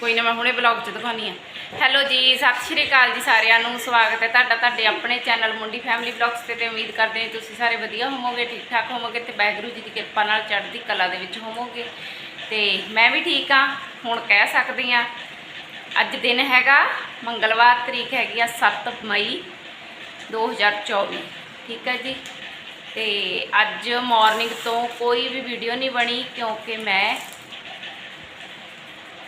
ਕੋਈ ਨਾ ਮੈਂ ਹੁਣੇ ਬਲੌਗ 'ਚ ਦਿਖਾਉਣੀ ਆ। ਹੈਲੋ ਜੀ, ਸਤਿ ਸ਼੍ਰੀ ਅਕਾਲ ਜੀ ਸਾਰਿਆਂ ਨੂੰ, ਸਵਾਗਤ ਹੈ ਤੁਹਾਡਾ, ਤੁਹਾਡੇ ਆਪਣੇ ਚੈਨਲ ਮੁੰਡੀ ਫੈਮਿਲੀ ਬਲੌਗਸ ਤੇ ਤੇ ਉਮੀਦ ਕਰਦੇ ਹਾਂ ਤੁਸੀਂ ਸਾਰੇ ਵਧੀਆ ਹੋਵੋਗੇ ਠੀਕ ਠਾਕ ਹੋਵੋਗੇ ਤੇ ਵਾਹਿਗੁਰੂ ਜੀ ਦੀ ਕਿਰਪਾ ਨਾਲ ਚੜ੍ਹਦੀ ਕਲਾ ਦੇ ਵਿੱਚ ਹੋਵੋਗੇ। ਤੇ ਮੈਂ ਵੀ ਠੀਕ ਆ ਹੁਣ ਕਹਿ ਸਕਦੀ ਆ ਅੱਜ ਦਿਨ ਹੈਗਾ, ਮੰਗਲਵਾਰ ਤਰੀਕ ਹੈਗੀ ਆ 7 ਮਈ 2024 ਠੀਕ ਹੈ ਜੀ। ਤੇ ਅੱਜ ਮਾਰਨਿੰਗ ਤੋਂ ਕੋਈ ਵੀ ਵੀਡੀਓ ਨਹੀਂ ਬਣੀ ਕਿਉਂਕਿ ਮੈਂ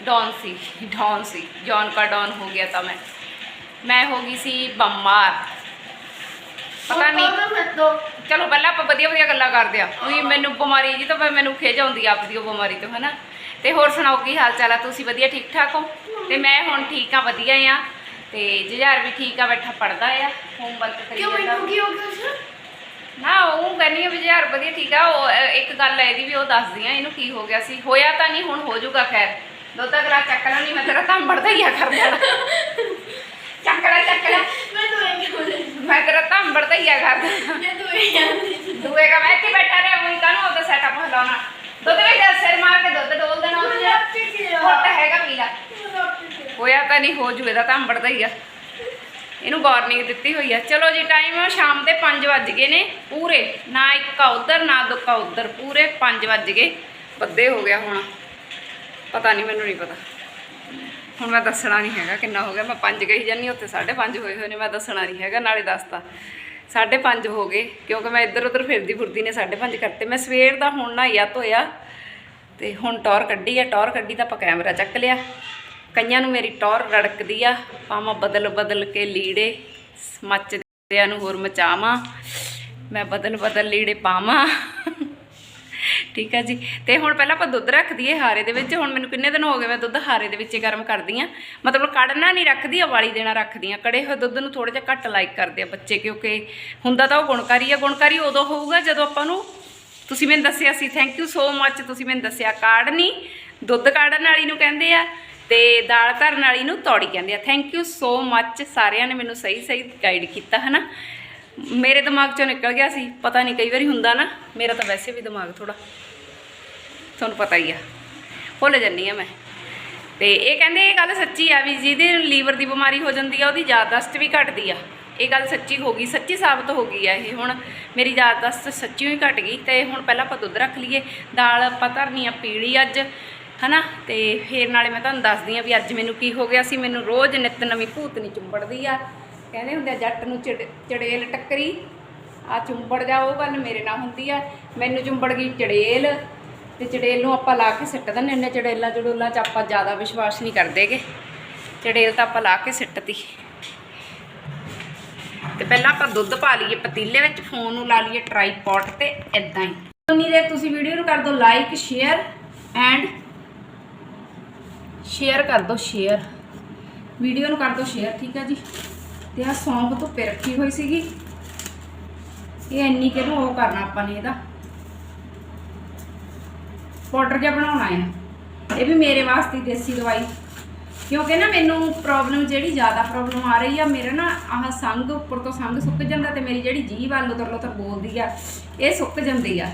ਡੌਨ ਸੀ ਡੌਨ ਸੀ। ਜੌਨ ਕਾ ਡੌਨ ਹੋ ਗਿਆ ਤਾਂ ਮੈਂ। ਮੈਂ ਹੋ ਗਈ ਸੀ ਬਿਮਾਰ ਪਤਾ ਨਹੀਂ ਚਲੋ ਪਹਿਲਾਂ ਆਪਾਂ ਵਧੀਆ ਵਧੀਆ ਗੱਲਾਂ ਕਰਦੇ ਆ ਵੀ ਮੈਨੂੰ ਬਿਮਾਰੀ ਜੀ ਤਾਂ ਮੈਨੂੰ ਖਿਜ ਆਉਂਦੀ ਆ ਆਪਦੀ ਉਹ ਬਿਮਾਰੀ ਤੋਂ ਹਨਾ? ਤੇ ਹੋਰ ਸੁਣਾਓ ਕੀ ਹਾਲ ਚਾਲ ਆ? ਤੁਸੀਂ ਵਧੀਆ ਠੀਕ ਠਾਕ ਹੋ? ਤੇ ਮੈਂ ਹੁਣ ਠੀਕ ਆ ਵਧੀਆ ਆ। ਤੇ ਜੁਝਾਰ ਵੀ ਠੀਕ ਆ ਬੈਠਾ ਪੜਦਾ ਆ। ਹੋਮਵਰਕ ਕਰੀ ਕਿਉਂ ਜਾਂਦਾ। ਮੈਨੂੰ ਕੀ ਹੋ ਗਿਆ ਸੀ ਨਾ ਉਹ ਕਹਿੰਦੀ ਆ ਵੀ ਜੁਝਾਰ ਵਧੀਆ ਠੀਕ ਆ। ਉਹ ਇੱਕ ਗੱਲ ਹੈ ਇਹਦੀ ਵੀ ਉਹ ਦੱਸਦੀ ਆ ਇਹਨੂੰ ਕੀ ਹੋ ਗਿਆ ਸੀ। ਹੋਇਆ ਤਾਂ ਨਹੀਂ ਹੁਣ ਹੋ ਜਾਊਗਾ ਖੈਰ। ਦੁੱਧ ਦਾ ਗਲਾਸ ਚੱਕ ਲੈ ਨਹੀਂ ਮੈਂ ਤੇਰਾ ਤਾਂ ਮੜਦਾ ਹੀ ਆ ਕਰ ਦੇਣਾ ਚੱਕ ਲੈ ਚੱਕ ਲੈ ਮੈਂ ਤਾਂ ਕਿਉਂ ਨਹੀਂ ਮੈਂ ਤੇਰਾ ਤਾਂ ਮੜਦਾ ਹੀ ਆ ਕਰ ਦੇਣਾ ਮੈਂ ਤਾਂ ਜਾਂਦੀ ਦੂਏ ਕਾ ਮੈਂ ਇੱਥੇ ਬੈਠਾ ਰਿਹਾ ਉਹੀ ਕਾਹਨੂੰ ਉਹਦਾ ਸੈਟਅਪ ਹਿਲਾਉਣਾ? ਦੁੱਧ ਵਿੱਚ ਸਿਰ ਮਾਰ ਕੇ ਦੁੱਧ ਡੋਲ ਦੇਣਾ ਉਹ ਜਿਹੜਾ ਘੁੱਟ ਹੈਗਾ ਪੀਲਾ। ਹੋਇਆ ਤਾਂ ਨਹੀਂ ਹੋ ਜੂ ਇਹਦਾ ਤਾਂ ਆ। ਇਹਨੂੰ ਵਾਰਨਿੰਗ ਦਿੱਤੀ ਹੋਈ ਆ। ਚਲੋ ਜੀ ਟਾਈਮ ਸ਼ਾਮ ਦੇ 5 ਵੱਜ ਗਏ ਨੇ ਪੂਰੇ। ਨਾ ਇੱਕਾ ਉਧਰ ਨਾ ਦੁੱਕਾ ਉਧਰ। ਪੂਰੇ 5 ਵੱਜ ਗਏ। ਬੱਦੇ ਹੋ ਗਿਆ ਹੁਣ। ਪਤਾ ਨਹੀਂ, ਮੈਨੂੰ ਨਹੀਂ ਪਤਾ। ਹੁਣ ਮੈਂ ਦੱਸਣਾ ਨਹੀਂ ਹੈਗਾ ਕਿੰਨਾ ਹੋ ਗਿਆ। ਮੈਂ 5 ਕਹੀ ਜਾਨੀ ਉੱਥੇ 5:30 ਹੋਏ ਹੋਏ ਨੇ, ਮੈਂ ਦੱਸਣਾ ਨਹੀਂ ਹੈਗਾ, ਨਾਲੇ ਦੱਸਤਾ। 5:30 ਹੋ ਗਏ, ਕਿਉਂਕਿ ਮੈਂ ਇੱਧਰ ਉੱਧਰ ਫਿਰਦੀ ਫੁਰਦੀ ਨੇ 5:30 ਕਰਤੇ। ਮੈਂ ਸਵੇਰ ਦਾ ਹੁਣ ਨਹਾਇਆ ਧੋਇਆ ਤੇ ਹੁਣ ਟੌਰ ਕੱਢੀ ਆ। ਟੌਰ ਕੱਢੀ ਤਾਂ ਆਪਾਂ ਕੈਮਰਾ ਚੱਕ ਲਿਆ। ਕਈਆਂ ਨੂੰ ਮੇਰੀ ਟੌਰ ਰੜਕਦੀ ਆ ਪਾਵਾਂ ਬਦਲ ਬਦਲ ਕੇ ਲੀੜੇ ਮੱਚਦਿਆਂ ਨੂੰ ਹੋਰ ਮਚਾਵਾਂ। ਮੈਂ ਬਦਲ ਬਦਲ ਲੀੜੇ ਪਾਵਾਂ। ਠੀਕ ਆ ਜੀ। ਤੇ ਹੁਣ ਪਹਿਲਾਂ ਆਪਾਂ ਦੁੱਧ ਰੱਖ ਦਈਏ ਹਾਰੇ ਦੇ ਵਿੱਚ। ਹੁਣ ਮੈਨੂੰ ਕਿੰਨੇ ਦਿਨ ਹੋ ਗਏ ਮੈਂ ਦੁੱਧ ਹਾਰੇ ਦੇ ਵਿੱਚ ਗਰਮ ਕਰਦੀ ਆ। ਮਤਲਬ ਕੜਨਾ ਨਹੀਂ ਰੱਖਦੀ, ਉਬਾਲੀ ਦੇਣਾ ਰੱਖਦੀ ਆ। ਕੜੇ ਹੋਏ ਦੁੱਧ ਨੂੰ ਥੋੜਾ ਜਿਹਾ ਘੱਟ ਲਾਈਕ ਕਰਦੇ ਆ ਬੱਚੇ, ਕਿਉਂਕਿ ਹੁੰਦਾ ਤਾਂ ਉਹ ਗੁਣਕਾਰੀ ਆ। ਗੁਣਕਾਰੀ ਉਦੋਂ ਹੋਊਗਾ ਜਦੋਂ ਆਪਾਂ ਨੂੰ ਤੁਸੀਂ ਮੈਨੂੰ ਦੱਸਿਆ ਸੀ ਥੈਂਕ ਯੂ ਸੋ ਮੱਚ ਤੁਸੀਂ ਮੈਨੂੰ ਦੱਸਿਆ ਕਾੜਨੀ, ਦੁੱਧ ਕਾੜਨ ਵਾਲੀ ਨੂੰ ਕਹਿੰਦੇ ਆ ਤੇ ਦਾਲ ਧਰਨ ਵਾਲੀ ਨੂੰ ਤੌੜੀ ਕਹਿੰਦੇ ਆ। ਥੈਂਕ ਯੂ ਸੋ ਮੱਚ ਸਾਰਿਆਂ ਨੇ ਮੈਨੂੰ ਸਹੀ ਸਹੀ ਗਾਈਡ ਕੀਤਾ, ਹਨਾ? ਮੇਰੇ ਦਿਮਾਗ ਚੋਂ ਨਿਕਲ ਗਿਆ ਸੀ, ਪਤਾ ਨਹੀਂ ਕਈ ਵਾਰੀ ਹੁੰਦਾ ਨਾ, ਮੇਰਾ ਤਾਂ ਵੈਸੇ ਵੀ ਦਿਮਾਗ ਥੋੜਾ ਤੁਹਾਨੂੰ ਪਤਾ ਹੀ ਆ। ਭੁੱਲ ਜੰਨੀ ਆ ਮੈਂ। ਤੇ ਇਹ ਕਹਿੰਦੇ ਇਹ ਗੱਲ ਸੱਚੀ ਆ ਵੀ ਜਿਹਦੇ ਲੀਵਰ ਦੀ ਬਿਮਾਰੀ ਹੋ ਜਾਂਦੀ ਆ, ਉਹਦੀ ਯਾਦਦਾਸ਼ਤ ਵੀ ਘਟਦੀ ਆ। ਇਹ ਗੱਲ ਸੱਚੀ ਹੋ ਗਈ, ਸੱਚੀ ਸਾਬਤ ਹੋ ਗਈ ਆ ਇਹ। ਹੁਣ ਮੇਰੀ ਯਾਦਦਾਸ਼ਤ ਸੱਚੀ ਹੀ ਘਟ ਗਈ ਤੇ ਹੁਣ ਪਹਿਲਾਂ ਆਪਾਂ ਦੁੱਧ ਰੱਖ ਲਈਏ। ਦਾਲ ਆਪਾਂ ਧਰਨੀ ਆ, ਪੀਲੀ ਅੱਜ, ਹਨਾ? ਤੇ ਫੇਰ ਨਾਲੇ ਮੈਂ ਤੁਹਾਨੂੰ ਦੱਸਦੀ ਆ ਵੀ ਅੱਜ ਮੈਨੂੰ ਕੀ ਹੋ ਗਿਆ ਸੀ, ਮੈਨੂੰ ਰੋਜ਼ ਨਿਤ ਨਵੀਂ ਭੂਤਨੀ ਚੁੰਬੜਦੀ ਆ। ਕਹਿੰਦੇ ਹੁੰਦੇ ਆ, ਜੱਟ ਨੂੰ ਚੜ- ਚੜੇਲ ਟੱਕਰੀ। ਆ ਚੁੰਬੜ ਜਾ ਉਹ ਗੱਲ ਮੇਰੇ ਨਾਲ ਹੁੰਦੀ ਆ। ਮੈਨੂੰ ਚੁੰਬੜ ਗਈ ਚੜੇਲ ਤੇ ਚੜੇਲ ਨੂੰ ਆਪਾਂ ਲਾ ਕੇ ਸਿੱਟ ਦਿੰਦੇ ਨੇ ਚੜੇਲਾਂ ਚੜੂਲਾਂ 'ਚ ਆਪਾਂ ਜ਼ਿਆਦਾ ਵਿਸ਼ਵਾਸ ਨਹੀਂ ਕਰਦੇਗੇ। ਚੜੇਲ ਤਾਂ ਆਪਾਂ ਲਾ ਕੇ ਸਿੱਟਤੀ। ਤੇ ਪਹਿਲਾਂ ਆਪਾਂ ਦੁੱਧ ਪਾ ਲਈਏ ਪਤੀਲੇ ਵਿੱਚ, ਫੋਨ ਨੂੰ ਲਾ ਲਈਏ ਟ੍ਰਾਈਪੋਡ ਤੇ ਇਦਾਂ ਹੀ। ਉਨੀ ਦੇਰ ਤੁਸੀਂ ਵੀਡੀਓ ਨੂੰ ਕਰ ਦਿਓ ਲਾਈਕ ਸ਼ੇਅਰ ਐਂਡ ਸ਼ੇਅਰ ਕਰ ਦਿਓ ਸ਼ੇਅਰ ਵੀਡੀਓ ਨੂੰ ਕਰ ਦਿਓ ਸ਼ੇਅਰ ਠੀਕ ਹੈ ਜੀ? ਤੇ ਆ ਸੌਂਫ ਧੁੱਪੇ ਰੱਖੀ ਹੋਈ ਸੀਗੀ। ਇਹ ਇੰਨੀ ਕਿਹਨੂੰ ਉਹ ਕਰਨਾ ਆਪਾਂ ਨੇ ਇਹਦਾ। ਪਾਊਡਰ ਜਿਹਾ ਬਣਾਉਣਾ ਹੈ ਇਹ ਵੀ ਮੇਰੇ ਵਾਸਤੇ ਦੇਸੀ ਦਵਾਈ। ਕਿਉਂਕਿ ਨਾ ਮੈਨੂੰ ਪ੍ਰੋਬਲਮ ਜਿਹੜੀ ਜ਼ਿਆਦਾ ਪ੍ਰੋਬਲਮ ਆ ਰਹੀ ਆ, ਮੇਰਾ ਨਾ ਆਹ ਸੰਗ ਉੱਪਰ ਤੋਂ ਸੰਗ ਸੁੱਕ ਜਾਂਦਾ ਤੇ ਮੇਰੀ ਜਿਹੜੀ ਜੀਭ ਆ ਲੁਤਰ ਲੁਤਰ ਬੋਲਦੀ ਆ, ਇਹ ਸੁੱਕ ਜਾਂਦੀ ਆ।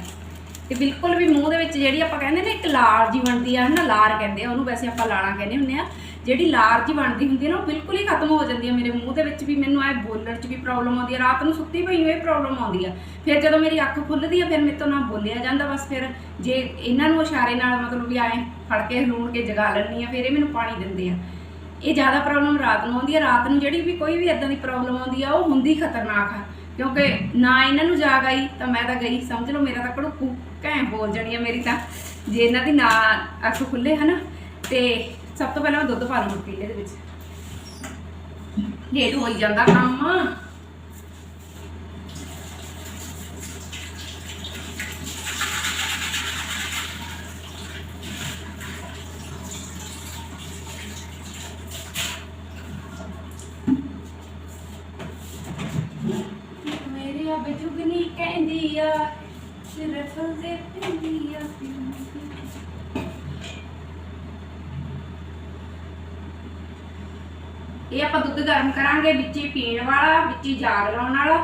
ਤੇ ਬਿਲਕੁਲ ਵੀ ਮੂੰਹ ਦੇ ਵਿੱਚ ਜਿਹੜੀ ਆਪਾਂ ਕਹਿੰਦੇ ਨੇ ਇੱਕ ਲਾਰ ਜੀ ਬਣਦੀ ਆ ਨਾ ਲਾਰ ਕਹਿੰਦੇ ਆ, ਉਹਨੂੰ ਵੈਸੇ ਆਪਾਂ ਲਾਣਾ ਕਹਿੰਦੇ ਹੁੰਦੇ ਆ। ਜਿਹੜੀ ਲਾਰਜ ਬਣਦੀ ਹੁੰਦੀ ਹੈ ਨਾ, ਉਹ ਬਿਲਕੁਲ ਹੀ ਖਤਮ ਹੋ ਜਾਂਦੀ ਹੈ ਮੇਰੇ ਮੂੰਹ ਦੇ ਵਿੱਚ ਵੀ। ਮੈਨੂੰ ਐ ਬੋਲਣ 'ਚ ਵੀ ਪ੍ਰੋਬਲਮ ਆਉਂਦੀ ਹੈ ਰਾਤ ਨੂੰ ਸੁੱਤੀ ਪਈ ਨੂੰ ਇਹ ਪ੍ਰੋਬਲਮ ਆਉਂਦੀ ਆ। ਫਿਰ ਜਦੋਂ ਮੇਰੀ ਅੱਖ ਖੁੱਲਦੀ ਆ, ਫਿਰ ਮੇਰੇ ਤੋਂ ਨਾ ਬੋਲਿਆ ਜਾਂਦਾ ਬਸ। ਫਿਰ ਜੇ ਇਹਨਾਂ ਨੂੰ ਇਸ਼ਾਰੇ ਨਾਲ ਮਤਲਬ ਵੀ ਐ ਫੜ ਕੇ ਹਲੂਣ ਕੇ ਜਗਾ ਲੈਣੀ ਆ, ਫਿਰ ਇਹ ਮੈਨੂੰ ਪਾਣੀ ਦਿੰਦੇ ਆ। ਇਹ ਜ਼ਿਆਦਾ ਪ੍ਰੋਬਲਮ ਰਾਤ ਨੂੰ ਆਉਂਦੀ ਹੈ ਰਾਤ ਨੂੰ ਜਿਹੜੀ ਵੀ ਕੋਈ ਵੀ ਇਦਾਂ ਦੀ ਪ੍ਰੋਬਲਮ ਆਉਂਦੀ ਆ, ਉਹ ਹੁੰਦੀ ਖਤਰਨਾਕ ਆ। ਕਿਉਂਕਿ ਨਾ ਇਹਨਾਂ ਨੂੰ ਜਾਗ ਆਈ, ਤਾਂ ਮੈਂ ਤਾਂ ਗਈ। ਸਮਝ ਲਓ, ਮੇਰਾ ਤਾਂ ਕੜੂਕੂ ਘੈਂ ਬੋਲ ਜਣੀ ਆ ਮੇਰੀ ਤਾਂ। ਜੇ ਇਹਨਾਂ ਦੀ ਨਾ ਅੱਖ ਖੁੱਲੇ ਹਨਾ, ਤੇ ਸਭ ਤੋਂ ਪਹਿਲਾਂ ਮੈਂ ਦੁੱਧ ਪਾ ਲਵਾਂ ਪੀਲੇ ਦੇ ਵਿੱਚ। ਲੇਟ ਹੋਈ ਜਾਂਦਾ ਕੰਮ। ਇਹ ਆਪਾਂ ਦੁੱਧ ਗਰਮ ਕਰਾਂਗੇ, ਵਿੱਚ ਹੀ ਪੀਣ ਵਾਲਾ, ਵਿੱਚ ਹੀ ਜਾਗ ਲਾਉਣ ਵਾਲਾ।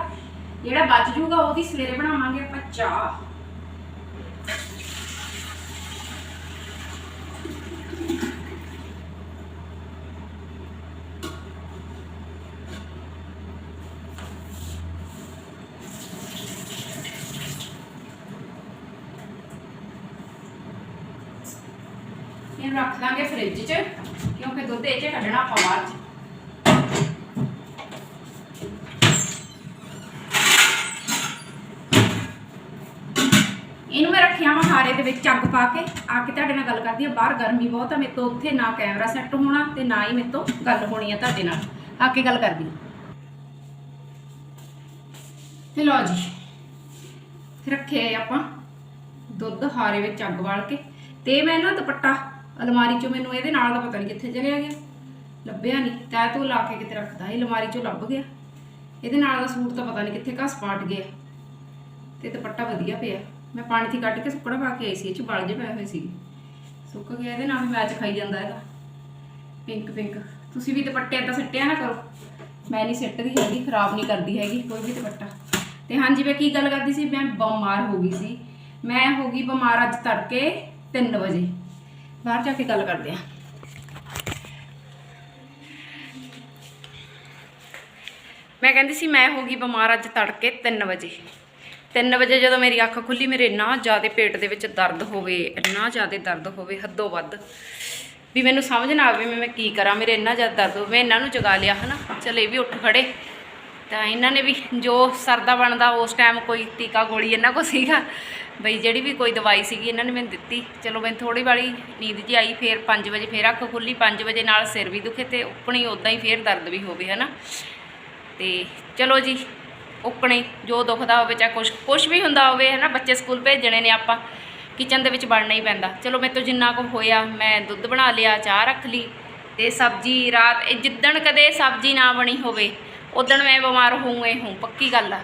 ਜਿਹੜਾ ਬਚ ਜੂਗਾ ਉਹਦੀ ਸਵੇਰੇ ਬਣਾਵਾਂਗੇ ਆਪਾਂ ਚਾਹ। ਇਹਨੂੰ ਰੱਖ ਲਾਂਗੇ ਫਰਿੱਜ 'ਚ, ਕਿਉਂਕਿ ਦੁੱਧ ਇਹ 'ਚ ਕੱਢਣਾ ਆਪਾਂ ਬਾਅਦ 'ਚ। ਇਹਨੂੰ ਮੈਂ ਰੱਖਿਆ ਹਾਰੇ ਦੇ ਵਿੱਚ ਅੱਗ ਪਾ ਕੇ। ਆ ਕੇ ਤੁਹਾਡੇ ਨਾਲ ਗੱਲ ਕਰਦੀ ਆ, ਬਾਹਰ ਗਰਮੀ ਬਹੁਤ ਆ, ਮੇਰੇ ਤੋਂ ਉੱਥੇ ਨਾ ਕੈਮਰਾ ਸੈੱਟ ਹੋਣਾ ਤੇ ਨਾ ਹੀ ਮੇਰੇ ਤੋਂ ਗੱਲ ਹੋਣੀ ਆ ਤੁਹਾਡੇ ਨਾਲ। ਆ ਕੇ ਗੱਲ ਕਰਦੀ ਤੇ ਲਓ ਜੀ ਰੱਖਿਆ ਆਪਾਂ ਦੁੱਧ ਹਾਰੇ ਵਿੱਚ ਅੱਗ ਵਾਲ ਕੇ। ਤੇ ਮੈਂ ਨਾ ਦੁਪੱਟਾ ਅਲਮਾਰੀ ਚੋਂ ਮੈਨੂੰ ਇਹਦੇ ਨਾਲ ਦਾ ਪਤਾ ਨਹੀਂ ਕਿੱਥੇ ਚਲਿਆ ਗਿਆ। ਲੱਭਿਆ ਨਹੀਂ ਤੈ ਤੋਂ ਲਾ ਕੇ ਕਿਤੇ ਰੱਖਦਾ ਇਹ ਅਲਮਾਰੀ ਚੋਂ ਲੱਭ ਗਿਆ। ਇਹਦੇ ਨਾਲ ਦਾ ਸੂਟ ਤਾਂ ਪਤਾ ਨਹੀਂ ਕਿੱਥੇ ਘਸ ਪਾਟ ਗਿਆ। ਤੇ ਦੁਪੱਟਾ ਵਧੀਆ ਪਿਆ। ਮੈਂ ਪਾਣੀ થી ਕੱਢ ਕੇ ਸੁੱਕੜਾ ਪਾ ਕੇ ਆਈ ਸੀ, ਇਹ ਚ ਬਲ ਜੇ ਪਏ ਹੋਏ ਸੀ। ਸੁੱਕ ਗਿਆ ਇਹਦੇ ਨਾਲ ਵੀ ਮੈਚ ਖਾਈ ਜਾਂਦਾ ਇਹਦਾ। Pink pink. ਤੁਸੀਂ ਵੀ ਦੁਪੱਟੇ ਏਦਾਂ ਸਿੱਟਿਆ ਨਾ ਕਰੋ। ਮੈਂ ਨਹੀਂ ਸਿੱਟਦੀ ਹੈਗੀ, ਖਰਾਬ ਨਹੀਂ ਕਰਦੀ ਹੈਗੀ, ਕੋਈ ਵੀ ਦੁਪੱਟਾ। ਤੇ ਹਾਂਜੀ, ਮੈਂ ਕੀ ਗੱਲ ਕਰਦੀ ਸੀ, ਮੈਂ ਬਿਮਾਰ ਹੋ ਗਈ ਸੀ। ਮੈਂ ਹੋ ਗਈ ਬਿਮਾਰ ਅੱਜ ਤੜਕੇ 3 ਵਜੇ। ਬਾਹਰ ਜਾ ਕੇ ਗੱਲ ਕਰਦੇ ਆ। ਮੈਂ ਕਹਿੰਦੀ ਸੀ, ਮੈਂ ਹੋ ਗਈ ਬਿਮਾਰ ਅੱਜ ਤੜਕੇ 3 ਵਜੇ। 3 ਵਜੇ ਜਦੋਂ ਮੇਰੀ ਅੱਖ ਖੁੱਲੀ, ਮੇਰੇ ਇੰਨਾ ਜ਼ਿਆਦਾ ਪੇਟ ਦੇ ਵਿੱਚ ਦਰਦ ਹੋਵੇ, ਇੰਨਾ ਜ਼ਿਆਦਾ ਦਰਦ ਹੋਵੇ, ਹੱਦੋਂ ਵੱਧ, ਵੀ ਮੈਨੂੰ ਸਮਝ ਨਾ ਆਵੇ ਵੀ ਮੈਂ ਕੀ ਕਰਾਂ, ਮੇਰੇ ਇੰਨਾ ਜ਼ਿਆਦਾ ਦਰਦ ਹੋਵੇ, ਮੈਂ ਇਹਨਾਂ ਨੂੰ ਜਗਾ ਲਿਆ, ਹਨਾ? ਚਲ ਇਹ ਵੀ ਉੱਠ ਖੜੇ। ਤਾਂ ਇਹਨਾਂ ਨੇ ਵੀ ਜੋ ਸਰਦਾ ਬਣਦਾ, ਉਸ ਟਾਈਮ ਕੋਈ ਟੀਕਾ ਗੋਲੀ ਇਹਨਾਂ ਕੋ ਸੀਗਾ। ਬਈ ਜਿਹੜੀ ਵੀ ਕੋਈ ਦਵਾਈ ਸੀਗੀ, ਇਹਨਾਂ ਨੇ ਮੈਨੂੰ ਦਿੱਤੀ। ਚਲੋ ਮੈਂ ਥੋੜੀ ਵਾਲੀ ਨੀਂਦ ਜੀ ਆਈ, ਫੇਰ 5 ਵਜੇ ਫੇਰ ਅੱਖ ਖੁੱਲੀ 5 ਵਜੇ ਨਾਲ ਸਿਰ ਵੀ ਦੁਖੇ ਤੇ ਉੱਪਣੀ ਉਦਾਂ ਹੀ ਫੇਰ ਦਰਦ ਵੀ ਹੋਵੇ, ਹਨਾ? ਤੇ ਚਲੋ ਜੀ ਉੱਕਣੇ, ਜੋ ਦੁਖਦਾ ਹੋਵੇ, ਚਾਹੇ ਕੁਛ ਕੁਛ ਵੀ ਹੁੰਦਾ ਹੋਵੇ ਹੈ ਨਾ ਬੱਚੇ ਸਕੂਲ ਭੇਜਣੇ ਨੇ ਆਪਾਂ ਕਿਚਨ ਦੇ ਵਿੱਚ ਵੜਨਾ ਹੀ ਪੈਂਦਾ। ਚਲੋ, ਮੇਰੇ ਤੋਂ ਜਿੰਨਾ ਕੁ ਹੋਇਆ, ਮੈਂ ਦੁੱਧ ਬਣਾ ਲਿਆ, ਚਾਹ ਰੱਖ ਲਈ, ਤੇ ਸਬਜ਼ੀ ਰਾਤ, ਇਹ ਜਿੱਦਣ ਕਦੇ ਸਬਜ਼ੀ ਨਾ ਬਣੀ ਹੋਵੇ ਉਦਣ ਮੈਂ ਬਿਮਾਰ ਹੋਊਂਗੇ, ਹੂੰ, ਪੱਕੀ ਗੱਲ ਆ।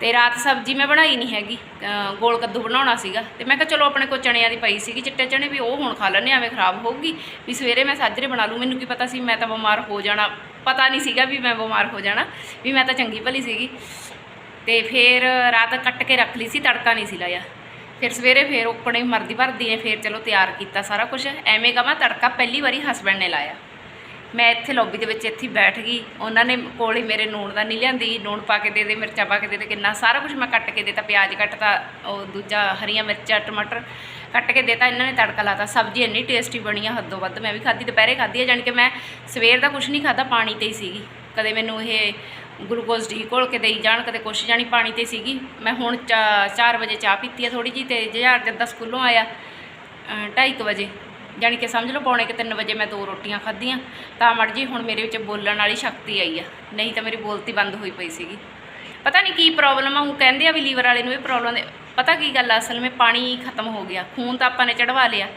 ਤੇ ਰਾਤ ਸਬਜ਼ੀ ਮੈਂ ਬਣਾਈ ਨਹੀਂ ਹੈਗੀ, ਅਹ, ਗੋਲ ਕੱਦੂ ਬਣਾਉਣਾ ਸੀਗਾ, ਤੇ ਮੈਂ ਕਿਹਾ, ਚਲੋ, ਆਪਣੇ ਕੋ ਚਣਿਆਂ ਦੀ ਪਈ ਸੀਗੀ, ਚਿੱਟੇ ਚਣੇ ਵੀ ਉਹ ਹੁਣ ਖਾ ਲੈਣੇ ਐਵੇਂ ਖਰਾਬ ਹੋਊਗੀ, ਵੀ ਸਵੇਰੇ ਮੈਂ ਸਾਜਰੇ ਬਣਾ ਲੂ ਮੈਨੂੰ ਕੀ ਪਤਾ ਸੀ, ਮੈਂ ਤਾਂ ਬਿਮਾਰ ਹੋ ਜਾਣਾ। ਪਤਾ ਨਹੀਂ ਸੀਗਾ ਵੀ ਮੈਂ ਬਿਮਾਰ ਹੋ ਜਾਣਾ, ਵੀ ਮੈਂ ਤਾਂ ਚੰਗੀ ਭਲੀ ਸੀਗੀ। ਤੇ ਫਿਰ ਰਾਤ ਕੱਟ ਕੇ ਰੱਖ ਲਈ ਸੀ, ਤੜਕਾ ਨਹੀਂ ਸੀ ਲਾਇਆ। ਫਿਰ ਸਵੇਰੇ ਫਿਰ ਉੱਪਣੇ ਮਰਦੀ ਭਰਦੀ ਨੇ ਫਿਰ ਚਲੋ ਤਿਆਰ ਕੀਤਾ ਸਾਰਾ ਕੁਝ ਐਵੇਂ ਕਹਾਂ ਤੜਕਾ ਪਹਿਲੀ ਵਾਰੀ ਹਸਬੰਡ ਨੇ ਲਾਇਆ। ਮੈਂ ਇੱਥੇ ਲੌਬੀ ਦੇ ਵਿੱਚ ਇੱਥੇ ਬੈਠ ਗਈ। ਉਹਨਾਂ ਨੇ ਕੋਲ ਮੇਰੇ ਨੂਣ ਦਾ ਨਹੀਂ ਲਿਆਂਦੀ, ਨੂਣ ਪਾ ਕੇ ਦੇ ਦੇ, ਮਿਰਚਾਂ ਪਾ ਕੇ ਦੇ ਦੇ, ਕਿੰਨਾ ਸਾਰਾ ਕੁਝ ਮੈਂ ਕੱਟ ਕੇ ਦੇਤਾ, ਪਿਆਜ਼ ਕੱਟਤਾ, ਉਹ ਦੂਜਾ ਹਰੀਆਂ ਮਿਰਚਾਂ, ਟਮਾਟਰ। ਕੱਟ ਕੇ ਦੇਤਾ, ਇਹਨਾਂ ਨੇ ਤੜਕਾ ਲਾਤਾ, ਸਬਜ਼ੀ ਇੰਨੀ ਟੇਸਟੀ ਬਣੀ ਆ, ਹੱਦੋਂ ਵੱਧ ਮੈਂ ਵੀ ਖਾਧੀ, ਦੁਪਹਿਰੇ ਖਾਧੀ ਆ, ਜਾਣੀ ਕਿ ਮੈਂ ਸਵੇਰ ਦਾ ਕੁਝ ਨਹੀਂ ਖਾਧਾ, ਪਾਣੀ ਤੇ ਹੀ ਸੀਗੀ। ਕਦੇ ਮੈਨੂੰ ਇਹ ਗਲੂਕੋਜ਼ ਡੀ ਘੋਲ ਕੇ ਦੇਈ ਜਾਣ, ਕਦੇ ਕੁਛ ਜਾਣੀ ਪਾਣੀ ਤੇ ਸੀਗੀ। ਮੈਂ ਹੁਣ 4 ਵਜੇ ਚਾਹ ਪੀਤੀ ਆ ਥੋੜੀ ਜੀ ਤੇ ਜਹਾਰ ਜਦ ਸਕੂਲੋਂ ਆਇਆ 2:30 ਵਜੇ। ਜਾਣੀ ਕਿ ਸਮਝ ਲਓ ਪੌਣੇ ਕਿ 3 ਵਜੇ ਮੈਂ ਦੋ ਰੋਟੀਆਂ ਖਾਧੀਆਂ। ਤਾਂ ਮੜ ਜੀ ਹੁਣ ਮੇਰੇ ਵਿੱਚ ਬੋਲਣ ਵਾਲੀ ਸ਼ਕਤੀ ਆਈ ਆ। ਨਹੀਂ ਤਾਂ ਮੇਰੀ ਬੋਲਤੀ ਬੰਦ ਹੋਈ ਪਈ ਸੀਗੀ। ਪਤਾ ਨਹੀਂ ਕੀ ਪ੍ਰੋਬਲਮ ਆ, ਉਹ ਕਹਿੰਦੇ ਆ ਵੀ ਲੀਵਰ ਵਾਲੇ ਨੂੰ ਇਹ ਪ੍ਰੋਬਲਮ ਦੇ, ਪਤਾ ਕੀ ਗੱਲ ਆ, ਅਸਲ ਵਿੱਚ ਪਾਣੀ ਖਤਮ ਹੋ ਗਿਆ, ਖੂਨ ਤਾਂ ਆਪਾਂ ਨੇ ਚੜਵਾ ਲਿਆ।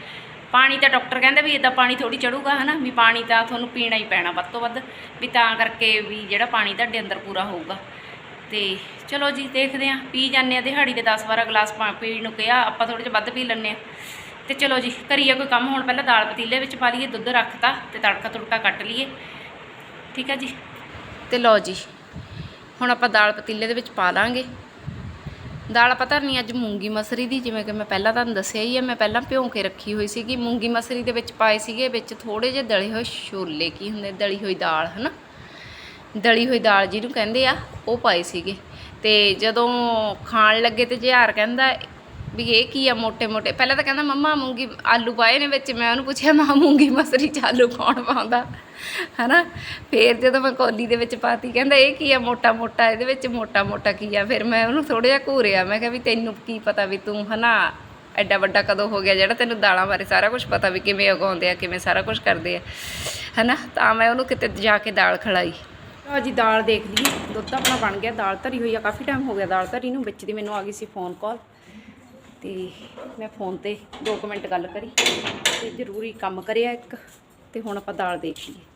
ਪਾਣੀ ਤਾਂ ਡਾਕਟਰ ਕਹਿੰਦੇ ਵੀ ਇਦਾਂ ਪਾਣੀ ਥੋੜੀ ਚੜੂਗਾ ਹਨਾ, ਵੀ ਪਾਣੀ ਤਾਂ ਤੁਹਾਨੂੰ ਪੀਣਾ ਹੀ ਪੈਣਾ ਵੱਧ ਤੋਂ ਵੱਧ, ਵੀ ਤਾਂ ਕਰਕੇ ਵੀ ਜਿਹੜਾ ਪਾਣੀ ਤੁਹਾਡੇ ਅੰਦਰ ਪੂਰਾ ਹੋਊਗਾ। ਤੇ ਚਲੋ ਜੀ, ਦੇਖਦੇ ਆਂ ਪੀ ਜਾਂਦੇ ਆ ਦਿਹਾੜੀ ਦੇ 10-12 ਗਲਾਸ ਪਾ, ਪੀਣ ਨੂੰ ਕਿਹਾ, ਆਪਾਂ ਥੋੜੇ ਜਿਹਾ ਵੱਧ ਪੀ ਲੈਂਦੇ ਆ ਤੇ ਚਲੋ ਜੀ, ਕਰੀਏ ਕੋਈ ਕੰਮ, ਹੁਣ ਪਹਿਲਾਂ ਦਾਲ ਪਤੀਲੇ ਵਿੱਚ ਪਾ ਲਈਏ, ਦੁੱਧ ਰੱਖਤਾ ਤੇ ਤੜਕਾ ਤੁੜਕਾ ਕੱਟ ਲਈਏ। ਠੀਕ ਹੈ ਜੀ। ਤੇ ਲਓ ਜੀ। ਹੁਣ ਆਪਾਂ ਦਾਲ ਪਤੀਲੇ ਦੇ ਵਿੱਚ ਪਾ ਲਾਂਗੇ ਦਾਲ ਪਤਾ ਨਹੀਂ ਅੱਜ ਮੂੰਗੀ ਮਸਰੀ ਦੀ, ਜਿਵੇਂ ਕਿ ਮੈਂ ਪਹਿਲਾਂ ਤੁਹਾਨੂੰ ਦੱਸਿਆ ਹੀ ਹੈ ਮੈਂ ਪਹਿਲਾਂ ਭਿਉਂ ਕੇ ਰੱਖੀ ਹੋਈ ਸੀਗੀ। ਮੂੰਗੀ ਮਸਰੀ ਦੇ ਵਿੱਚ ਪਾਏ ਸੀਗੇ, ਵਿੱਚ ਥੋੜੇ ਜਿਹੇ ਦਲੇ ਹੋਏ ਛੋਲੇ, ਕੀ ਹੁੰਦੇ? ਦਲੀ ਹੋਈ ਦਾਲ, ਹਨਾ? ਦਲੀ ਹੋਈ ਦਾਲ ਜਿਹਨੂੰ ਕਹਿੰਦੇ ਆ, ਉਹ ਪਾਏ ਸੀਗੇ। ਤੇ ਜਦੋਂ ਖਾਣ ਲੱਗੇ ਤੇ ਜਿਹਾਰ ਕਹਿੰਦਾ ਵੀ ਇਹ ਕੀ ਆ ਮੋਟੇ ਮੋਟੇ। ਪਹਿਲਾਂ ਤਾਂ ਕਹਿੰਦਾ, ਮੰਮਾ, ਮੂੰਗੀ ਆਲੂ ਪਾਏ ਨੇ ਵਿੱਚ। ਮੈਂ ਉਹਨੂੰ ਪੁੱਛਿਆ, ਮਾਂ ਮੂੰਗੀ ਮਸਰੀ ਚ ਆਲੂ ਕੌਣ ਪਾਉਂਦਾ? ਹਨਾ? ਫੇਰ ਜਦੋਂ ਮੈਂ ਕੋਲੀ ਦੇ ਵਿੱਚ ਪਾਤੀ, ਕਹਿੰਦਾ, ਇਹ ਕੀ ਆ ਮੋਟਾ ਮੋਟਾ? ਇਹਦੇ ਵਿੱਚ ਮੋਟਾ ਮੋਟਾ ਕੀ ਆ? ਫਿਰ ਮੈਂ ਉਹਨੂੰ ਥੋੜਾ ਜਿਹਾ ਘੂਰਿਆ। ਮੈਂ ਕਿਹਾ, ਵੀ ਤੈਨੂੰ ਕੀ ਪਤਾ ਵੀ ਤੂੰ, ਹਨਾ? ਐਡਾ ਵੱਡਾ ਕਦੋਂ ਹੋ ਗਿਆ? ਜਿਹੜਾ ਤੈਨੂੰ ਦਾਲਾਂ ਬਾਰੇ ਸਾਰਾ ਕੁਝ ਪਤਾ ਵੀ ਕਿਵੇਂ ਉਗਾਉਂਦੇ ਆ, ਕਿਵੇਂ ਸਾਰਾ ਕੁਝ ਕਰਦੇ ਆ। ਹਨਾ? ਤਾਂ ਮੈਂ ਉਹਨੂੰ ਕਿਤੇ ਜਾ ਕੇ ਦਾਲ ਖੜਾਈ ਲਓ ਜੀ, ਦਾਲ ਦੇਖਦੀ ਦੁੱਧ ਆਪਣਾ ਬਣ ਗਿਆ। ਦਾਲ ਧਰੀ ਹੋਈ ਆ। ਕਾਫੀ ਟਾਈਮ ਹੋ ਗਿਆ ਦਾਲ ਧਰੀ ਨੂੰ। ਵਿੱਚ ਦੀ ਮੈਨੂੰ ਆ ਗਈ ਸੀ ਫੋਨ ਕਾਲ ਤੇ ਮੈਂ ਫੋਨ ਤੇ 2 ਮਿੰਟ ਗੱਲ ਕਰੀ ਤੇ ਜ਼ਰੂਰੀ ਕੰਮ ਕਰਿਆ ਇੱਕ ਤੇ ਹੁਣ ਆਪਾਂ ਦਾਲ ਦੇਖ ਲਈਏ।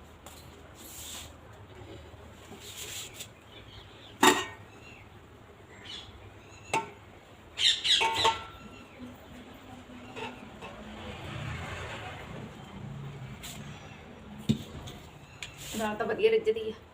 ਦਾਲ ਤਾਂ ਵਧੀਆ ਰਿੱਝਦੀ ਆ।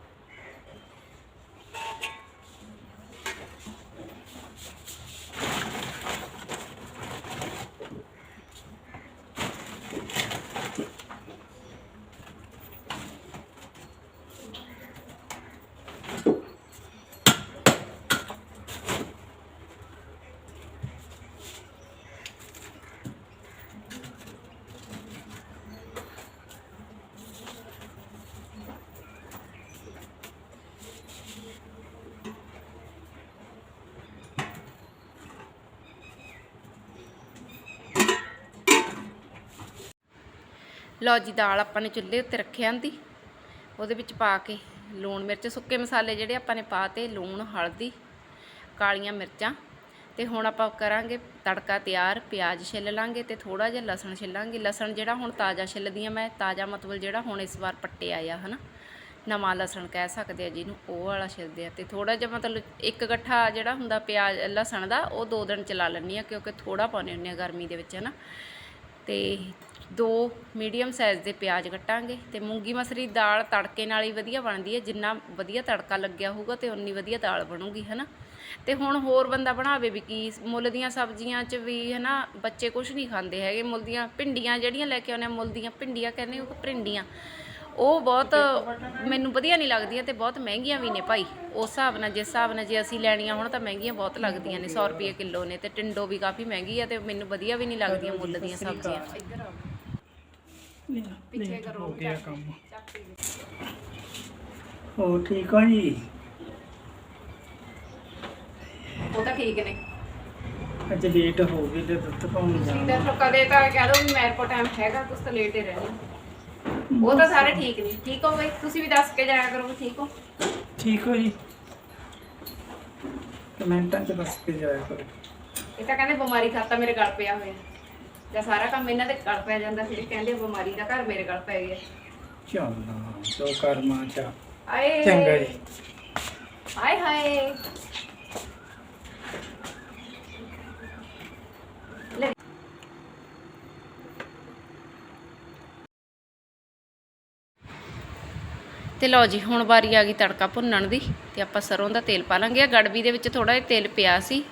ਲਓ ਜੀ, ਦਾਲ ਆਪਾਂ ਨੇ ਚੁੱਲ੍ਹੇ ਉੱਤੇ ਰੱਖਿਆ ਆਂਦੀ। ਉਹਦੇ ਵਿੱਚ ਪਾ ਕੇ ਲੂਣ ਮਿਰਚ, ਸੁੱਕੇ ਮਸਾਲੇ ਜਿਹੜੇ ਆਪਾਂ ਨੇ ਪਾਤੇ ਲੂਣ, ਹਲਦੀ, ਕਾਲੀਆਂ ਮਿਰਚਾਂ। ਤੇ ਹੁਣ ਆਪਾਂ ਕਰਾਂਗੇ ਤੜਕਾ ਤਿਆਰ, ਪਿਆਜ਼ ਛਿੱਲ ਲਾਂਗੇ ਤੇ ਥੋੜਾ ਜਿਹਾ ਲਸਣ ਛਿੱਲਾਂਗੇ। ਲਸਣ ਜਿਹੜਾ ਹੁਣ ਤਾਜ਼ਾ ਛਿੱਲਦੀ ਆ ਮੈਂ ਤਾਜ਼ਾ ਮਤਲਬ ਜਿਹੜਾ ਹੁਣ ਇਸ ਵਾਰ ਪੱਟੇ ਆਇਆ ਹਨਾ। ਨਵਾਂ ਲਸਣ ਕਹਿ ਸਕਦੇ ਆ ਜਿਹਨੂੰ, ਉਹ ਵਾਲਾ ਛਿੱਲਦੇ ਆ। ਤੇ ਥੋੜਾ ਜਿਹਾ ਮਤਲਬ ਇੱਕ ਗੱਠਾ ਜਿਹੜਾ ਹੁੰਦਾ ਪਿਆਜ਼, ਲਸਣ ਦਾ, ਉਹ ਦੋ ਦਿਨ ਚਲਾ ਲੈਂਦੀ ਆ, ਕਿਉਂਕਿ ਥੋੜਾ ਪਾਉਂਦੇ ਹੁੰਦੇ ਆ ਗਰਮੀ ਦੇ ਵਿੱਚ, ਹਨਾ। ਤੇ ਦੋ ਮੀਡੀਅਮ ਸਾਈਜ਼ ਦੇ ਪਿਆਜ਼ ਕੱਟਾਂਗੇ ਤੇ ਮੂੰਗੀ ਮਸਰੀ ਦਾਲ ਤੜਕੇ ਨਾਲ ਹੀ ਵਧੀਆ ਬਣਦੀ ਹੈ, ਜਿੰਨਾ ਵਧੀਆ ਤੜਕਾ ਲੱਗਿਆ ਹੋਊਗਾ ਤੇ ਉਨੀ ਵਧੀਆ ਦਾਲ ਬਣੂਗੀ, ਹਨਾ? ਤੇ ਹੁਣ ਹੋਰ ਬੰਦਾ ਬਣਾਵੇ ਵੀ ਕੀ, ਮੁੱਲ ਦੀਆਂ ਸਬਜ਼ੀਆਂ 'ਚ ਵੀ, ਹਨਾ, ਬੱਚੇ ਕੁਝ ਨਹੀਂ ਖਾਂਦੇ ਹੈਗੇ, ਮੁੱਲ ਦੀਆਂ ਭਿੰਡੀਆਂ ਜਿਹੜੀਆਂ ਲੈ ਕੇ ਆਉਂਦੇ ਆ, ਮੁੱਲ ਦੀਆਂ ਭਿੰਡੀਆਂ ਕਹਿੰਦੇ ਉਹ ਭਿੰਡੀਆਂ। ਉਹ ਬਹੁਤ ਮੈਨੂੰ ਵਧੀਆ ਨਹੀਂ ਲੱਗਦੀਆਂ ਤੇ ਬਹੁਤ ਮਹਿੰਗੀਆਂ ਵੀ ਨੇ ਭਾਈ। ਉਸ ਹਿਸਾਬ ਨਾਲ, ਜਿਸ ਹਿਸਾਬ ਨਾਲ ਜੇ ਅਸੀਂ ਲੈਣੀਆਂ ਹੁਣ ਤਾਂ ਮਹਿੰਗੀਆਂ ਬਹੁਤ ਲੱਗਦੀਆਂ ਨੇ 100 ਰੁਪਏ ਕਿਲੋ ਨੇ ਤੇ ਟਿੰਡੋ ਵੀ ਕਾਫੀ ਮਹਿੰਗੀ ਆ ਤੇ ਮੈਨੂੰ ਵਧੀਆ ਵੀ ਨਹੀਂ ਲੱਗਦੀਆਂ ਮੁੱਲ ਦੀਆਂ ਸਬਜ਼ੀਆਂ। ਪਿੱਛੇ ਕਰੋ ਹੋ ਗਿਆ ਕੰਮ। ਚੱਕ ਲਈ। ਹੋ ਠੀਕ ਹੋ ਜੀ? ਉਹ ਤਾਂ ਠੀਕ ਨੇ। ਅੱਜ ਲੇਟ ਹੋ ਗਏ ਤੇ ਦੁੱਧ ਪਾਉਣ ਤੁਸੀਂ ਜਾਣਾ ਤਾਂ ਕਦੇ ਤਾਂ ਕਹਿ ਦੋ ਵੀ ਮੇਰੇ ਕੋਲ ਟਾਈਮ ਹੈਗਾ ਤੁਸੀਂ ਤਾਂ ਲੇਟ ਹੀ ਰਹਿਣਾ। ਉਹ ਤਾਂ ਸਾਰੇ ਠੀਕ ਨੇ। ਠੀਕ ਹੋ ਬਈ ਤੁਸੀਂ ਵੀ ਦੱਸ ਕੇ ਜਾਇਆ ਕਰੋ ਠੀਕ ਹੋ? ਠੀਕ ਹੋ ਜੀ। ਕਮੈਂਟਾਂ 'ਚ ਦੱਸ ਕੇ ਜਾਇਆ ਕਰੋ। ਇਹ ਤਾਂ ਕਹਿੰਦੇ ਬਿਮਾਰੀ ਖਾਤਾ ਮੇਰੇ ਗਲ ਪਿਆ ਹੋਇਆ। ਜਾਂ ਸਾਰਾ ਕੰਮ ਇਹਨਾਂ ਦੇ ਗਲ ਪੈ ਜਾਂਦਾ ਫਿਰ ਇਹ ਕਹਿੰਦੇ ਬਿਮਾਰੀ ਦਾ ਘਰ ਮੇਰੇ ਗਲ ਪੈ ਗਿਆ। ਚੱਲਣਾ ਸੋ ਕਰਮਾਂ ਚ। ਆਏ। ਚੰਗਾ ਜੀ। ਹਾਏ ਹਾਏ। ਤੇ ਲਓ ਜੀ ਹੁਣ ਵਾਰੀ ਆ ਗਈ ਤੜਕਾ ਭੁੰਨਣ ਦੀ ਤੇ ਆਪਾਂ ਸਰੋਂ ਦਾ ਤੇਲ ਪਾ ਲਾਂਗੇ। ਆ ਗੜਬੀ ਦੇ ਵਿੱਚ ਥੋੜਾ ਜਿਹਾ ਤੇਲ ਪਿਆ ਸੀ।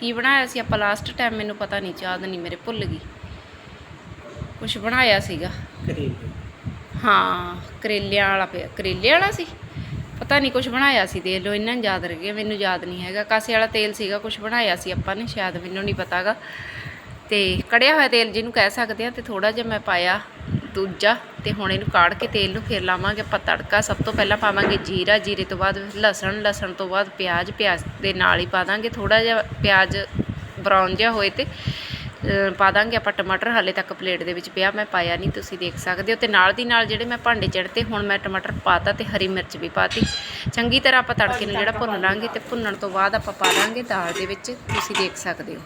ਕੀ ਬਣਾਇਆ ਸੀ? ਆਪਾਂ ਲਾਸਟ ਟਾਈਮ ਮੈਨੂੰ ਪਤਾ ਨਹੀਂ ਯਾਦ ਨਹੀਂ ਮੇਰੇ ਭੁੱਲ ਗਈ। ਕੁਝ ਬਣਾਇਆ ਸੀਗਾ। ਕਰੀ ਹਾਂ, ਕਰੇਲਿਆਂ ਵਾਲਾ ਪਿਆ ਕਰੇਲੇ ਵਾਲਾ ਸੀ? ਪਤਾ ਨਹੀਂ ਕੁਝ ਬਣਾਇਆ ਸੀ, ਦੇਖ ਲਓ ਇਹਨਾਂ ਨੂੰ ਯਾਦ ਰਹਿ ਗਿਆ, ਮੈਨੂੰ ਯਾਦ ਨਹੀਂ ਹੈਗਾ। ਕਾਸੇ ਵਾਲਾ ਤੇਲ ਸੀਗਾ ਕੁਝ ਬਣਾਇਆ ਸੀ ਆਪਾਂ ਨੇ, ਸ਼ਾਇਦ ਮੈਨੂੰ ਨਹੀਂ ਪਤਾਗਾ। ਤੇ ਕੜਿਆ ਹੋਇਆ ਤੇਲ ਜਿਹਨੂੰ ਕਹਿ ਸਕਦੇ ਆ, ਤੇ ਥੋੜਾ ਜਿਹਾ ਮੈਂ ਪਾਇਆ ਦੂਜਾ, ਤੇ ਹੁਣ ਇਹਨੂੰ ਕਾੜ ਕੇ ਤੇਲ ਨੂੰ ਫਿਰ ਲਾਵਾਂਗੇ ਆਪਾਂ ਤੜਕਾ। ਸਭ ਤੋਂ ਪਹਿਲਾਂ ਪਾਵਾਂਗੇ ਜੀਰਾ, ਜੀਰੇ ਤੋਂ ਬਾਅਦ ਲਸਣ ਲਸਣ ਤੋਂ ਬਾਅਦ ਪਿਆਜ਼ ਪਿਆਜ਼ ਦੇ ਨਾਲ ਹੀ ਪਾ ਦਾਂਗੇ। ਥੋੜਾ ਜਿਹਾ ਪਿਆਜ਼ ਬਰਾਊਨ ਜਿਹਾ ਹੋਏ ਤੇ ਪਾ ਦਾਂਗੇ ਆਪਾਂ ਟਮਾਟਰ ਹਾਲੇ ਤੱਕ ਪਲੇਟ ਦੇ ਵਿੱਚ ਪਿਆ, ਮੈਂ ਪਾਇਆ ਨਹੀਂ, ਤੁਸੀਂ ਦੇਖ ਸਕਦੇ ਹੋ। ਤੇ ਨਾਲ ਦੀ ਨਾਲ ਜਿਹੜੇ ਮੈਂ ਭਾਂਡੇ ਚੜਤੇ ਹੁਣ ਮੈਂ ਟਮਾਟਰ ਪਾਤਾ ਤੇ ਹਰੀ ਮਿਰਚ ਵੀ ਪਾਤੀ। ਚੰਗੀ ਤਰ੍ਹਾਂ ਆਪਾਂ ਤੜਕੇ ਨੂੰ ਜਿਹੜਾ ਭੁੰਨ ਲਾਂਗੇ ਤੇ ਭੁੰਨਣ ਤੋਂ ਬਾਅਦ ਆਪਾਂ ਪਾ ਦਾਂਗੇ ਦਾਲ ਦੇ ਵਿੱਚ, ਤੁਸੀਂ ਦੇਖ ਸਕਦੇ ਹੋ।